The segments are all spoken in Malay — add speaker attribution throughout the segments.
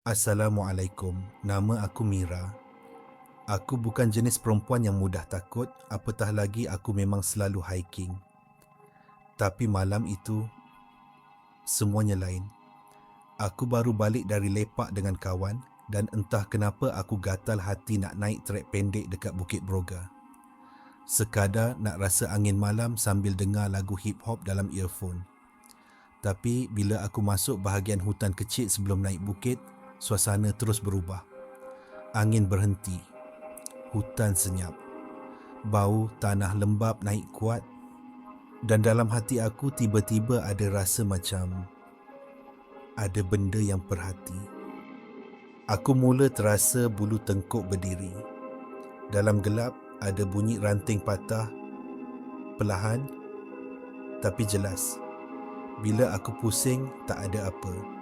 Speaker 1: Assalamualaikum. Nama aku Mira. Aku bukan jenis perempuan yang mudah takut, apatah lagi aku memang selalu hiking. Tapi malam itu semuanya lain. Aku baru balik dari lepak dengan kawan dan entah kenapa aku gatal hati nak naik trek pendek dekat Bukit Broga. Sekadar nak rasa angin malam sambil dengar lagu hip hop dalam earphone. Tapi bila aku masuk bahagian hutan kecil sebelum naik bukit, suasana terus berubah. Angin berhenti. Hutan senyap. Bau tanah lembap naik kuat dan dalam hati aku tiba-tiba ada rasa macam ada benda yang perhati. Aku mula terasa bulu tengkuk berdiri. Dalam gelap ada bunyi ranting patah perlahan tapi jelas. Bila aku pusing, tak ada apa.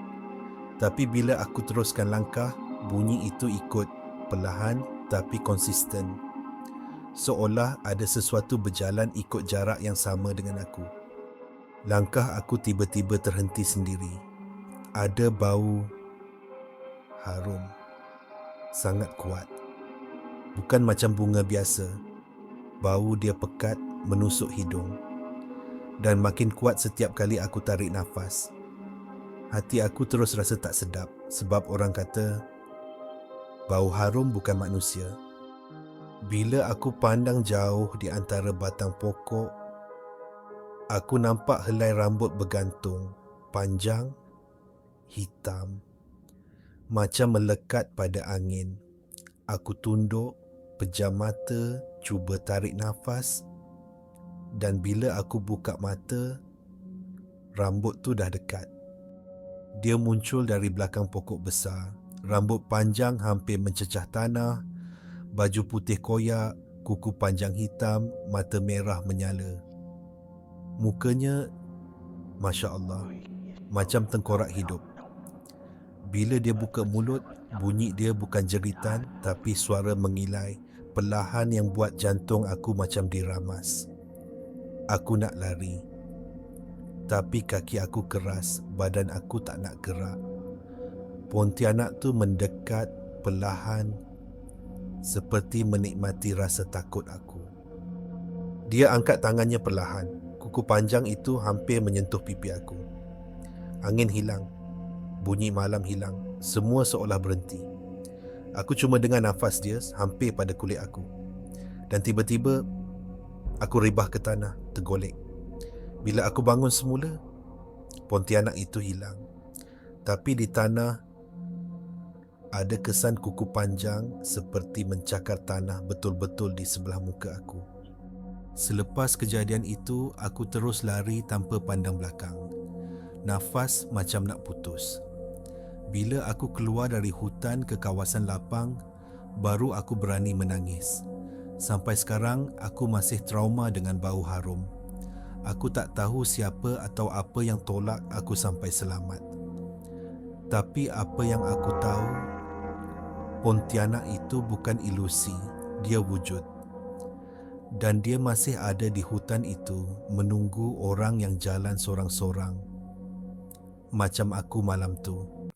Speaker 1: Tapi bila aku teruskan langkah, bunyi itu ikut perlahan tapi konsisten. Seolah ada sesuatu berjalan ikut jarak yang sama dengan aku. Langkah aku tiba-tiba terhenti sendiri. Ada bau harum. Sangat kuat. Bukan macam bunga biasa. Bau dia pekat menusuk hidung dan makin kuat setiap kali aku tarik nafas. Hati aku terus rasa tak sedap sebab orang kata bau harum bukan manusia. Bila aku pandang jauh di antara batang pokok, aku nampak helai rambut bergantung, panjang, hitam, macam melekat pada angin. Aku tunduk, pejam mata, cuba tarik nafas dan bila aku buka mata, rambut tu dah dekat. Dia muncul dari belakang pokok besar. Rambut panjang hampir mencecah tanah, baju putih koyak, kuku panjang hitam, mata merah menyala. Mukanya, Masya Allah, macam tengkorak hidup. Bila dia buka mulut, bunyi dia bukan jeritan tapi suara mengilai, perlahan yang buat jantung aku macam diramas. Aku nak lari. Tapi kaki aku keras, badan aku tak nak gerak. Pontianak tu mendekat perlahan seperti menikmati rasa takut aku. Dia angkat tangannya perlahan. Kuku panjang itu hampir menyentuh pipi aku. Angin hilang. Bunyi malam hilang. Semua seolah berhenti. Aku cuma dengar nafas dia hampir pada kulit aku. Dan tiba-tiba Aku ribah ke tanah, tergolek. Bila aku bangun semula, Pontianak itu hilang. Tapi di tanah ada kesan kuku panjang seperti mencakar tanah betul-betul di sebelah muka aku. Selepas kejadian itu, aku terus lari tanpa pandang belakang. Nafas macam nak putus. Bila aku keluar dari hutan ke kawasan lapang, baru aku berani menangis. Sampai sekarang aku masih trauma dengan bau harum. Aku tak tahu siapa atau apa yang tolak aku sampai selamat. Tapi apa yang aku tahu, Pontianak itu bukan ilusi, dia wujud. Dan dia masih ada di hutan itu menunggu orang yang jalan sorang-sorang. Macam aku malam tu.